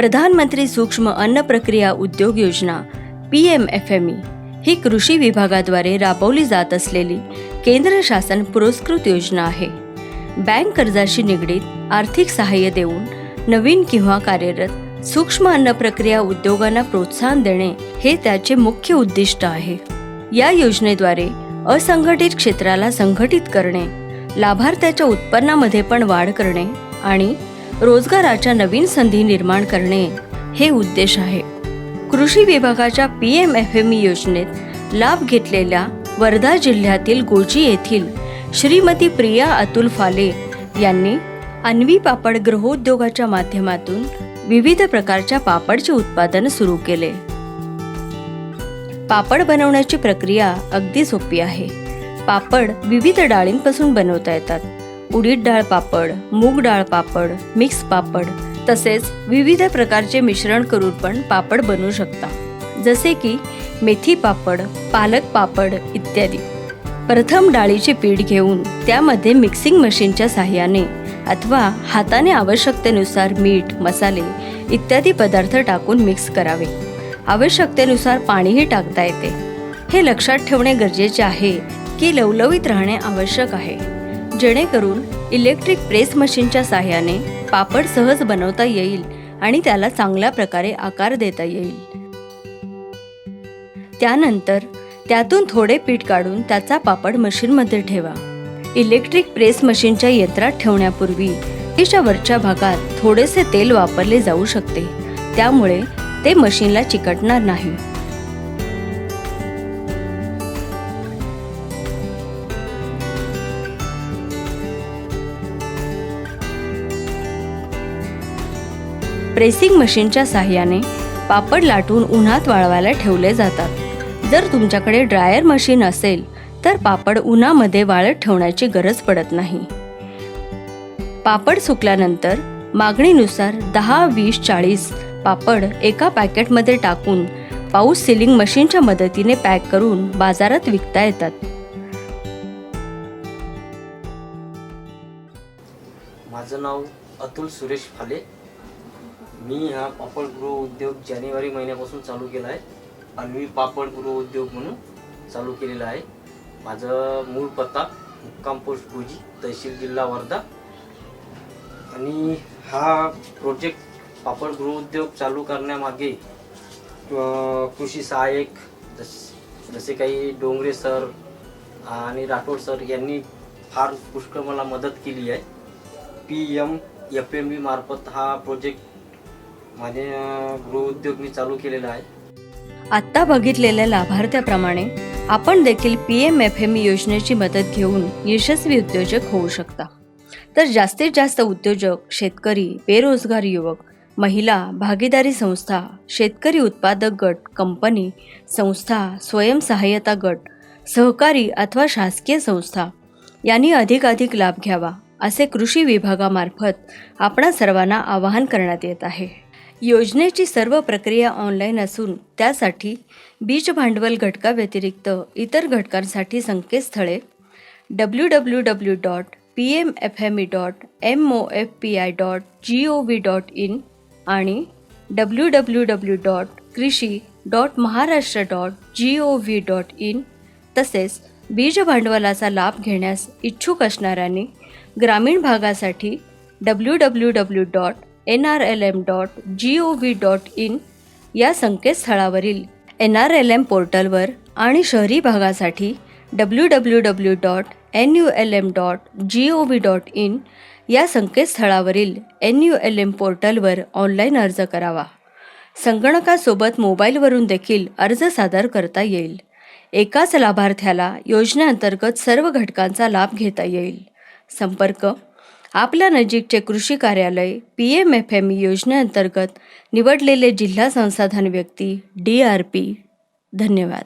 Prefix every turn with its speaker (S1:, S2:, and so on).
S1: प्रधानमंत्री सूक्ष्म अन्न प्रक्रिया उद्योग योजना P M F M E ही कृषी विभागाद्वारे राबवली जात असलेली केंद्र शासन पुरस्कृत योजना आहे. बँक कर्जाशी निगडीत आर्थिक सहाय्य देऊन नवीन किंवा कार्यरत सूक्ष्म अन्न प्रक्रिया उद्योगांना प्रोत्साहन देणे हे त्याचे मुख्य उद्दिष्ट आहे. या योजनेद्वारे असंघटित क्षेत्राला संघटित करणे लाभार्थ्याच्या उत्पन्नामध्ये पण वाढ करणे आणि रोजगाराच्या नवीन संधी निर्माण करणे हे उद्देश आहे. कृषी विभागाच्या P M F M E योजनेत लाभ घेतलेल्या वर्धा जिल्ह्यातील गोजी येथील श्रीमती प्रिया अतुल फाले यांनी अन्वी पापड गृहोद्योगाच्या माध्यमातून विविध प्रकारच्या पापडचे उत्पादन सुरू केले. पापड बनवण्याची प्रक्रिया अगदी सोपी आहे. पापड विविध डाळींपासून बनवता येतात. उडीद डाळ पापड मूग डाळ पापड मिक्स पापड तसेच विविध प्रकारचे मिश्रण करून पण पापड बनवू शकता. जसे की मेथी पापड पालक पापड इत्यादी. प्रथम डाळीचे पीठ घेऊन त्यामध्ये मिक्सिंग मशीनच्या साहाय्याने अथवा हाताने आवश्यकतेनुसार मीठ मसाले इत्यादी पदार्थ टाकून मिक्स करावे. आवश्यकतेनुसार पाणीही टाकता येते. हे लक्षात ठेवणे गरजेचे आहे की लवलवीत राहणे आवश्यक आहे. जेणेकरून इलेक्ट्रिक प्रेस मशीनच्या साह्याने पापड सहज बनवता येईल आणि त्याला चांगल्या प्रकारे आकार देता येईल. त्यानंतर त्यातून थोडे पीठ काढून त्याचा पापड मशीनमध्ये ठेवा. इलेक्ट्रिक प्रेस मशीनच्या यंत्रात ठेवण्यापूर्वी तिच्या वरच्या भागात थोडेसे तेल वापरले जाऊ शकते. त्यामुळे ते मशीनला चिकटणार नाही. प्रेसिंग मशीनच्या साहाय्याने पापड लाटून उन्हात वाळवायला ठेवले जातात. जर तुमच्याकडे ड्रायर मशीन असेल तर पापड उन्हामध्ये वाळत ठेवण्याची गरज पडत नाही. पापड सुकल्यानंतर मागणीनुसार दहा वीस चाळीस पापड एका पॅकेटमध्ये टाकून पाऊस सिलिंग मशीनच्या मदतीने पॅक करून बाजारात विकता येतात.
S2: माझं नाव अतुल सुरेश फाले. मी हा पापड गृह उद्योग जानेवारी महिन्यापासून चालू केला आहे. अन्वी पापड गृह उद्योग म्हणून चालू केलेला आहे. माझं मूळ पत्ता मुक्काम पोस्ट भुजी तहसील जिल्हा वर्धा. आणि हा प्रोजेक्ट पापड गृह उद्योग चालू करण्यामागे कृषी सहाय्यक जस जसे काही डोंगरे सर आणि राठोड सर यांनी फार पुष्कळ मला मदत केली आहे. P M F M B मार्फत हा प्रोजेक्ट माझे गृहउद्योग मी चालू केलेला आहे.
S1: आत्ता बघितलेल्या लाभार्थ्याप्रमाणे आपण देखील पी एम एफ एम योजनेची मदत घेऊन यशस्वी उद्योजक होऊ शकता. तर जास्तीत जास्त उद्योजक शेतकरी बेरोजगार युवक महिला भागीदारी संस्था शेतकरी उत्पादक गट कंपनी संस्था स्वयंसहाय्यता गट सहकारी अथवा शासकीय संस्था यांनी अधिकाधिक लाभ घ्यावा असे कृषी विभागामार्फत आपणा सर्वांना आवाहन करण्यात येत आहे. योजनेची सर्व प्रक्रिया ऑनलाईन असून त्यासाठी बीज भांडवल घटकाव्यतिरिक्त इतर घटकांसाठी संकेतस्थळे W W W dot P M F M E dot M O F P I dot G O V dot in आणि डब्ल्यू डब्ल्यू डब्ल्यू डॉट कृषी dot Maharashtra dot G O V dot in तसेच बीज भांडवलाचा लाभ घेण्यास इच्छुक असणाऱ्यांनी ग्रामीण भागासाठी W W W dot N R L M dot G O V dot in या संकेतस्थळावरील एन आर एल एम पोर्टलवर आणि शहरी भागासाठी W W W dot N U L M dot G O V dot in या संकेतस्थळावरील N U L M पोर्टलवर online अर्ज करावा. संगणकासोबत मोबाईलवरून देखील अर्ज सादर करता येईल. एकाच लाभार्थ्याला योजनेअंतर्गत सर्व घटकांचा लाभ घेता येईल. संपर्क आपल्या नजीकचे कृषी कार्यालय P M F M E योजनेअंतर्गत निवडलेले जिल्हा संसाधन व्यक्ती डी आर पी. धन्यवाद.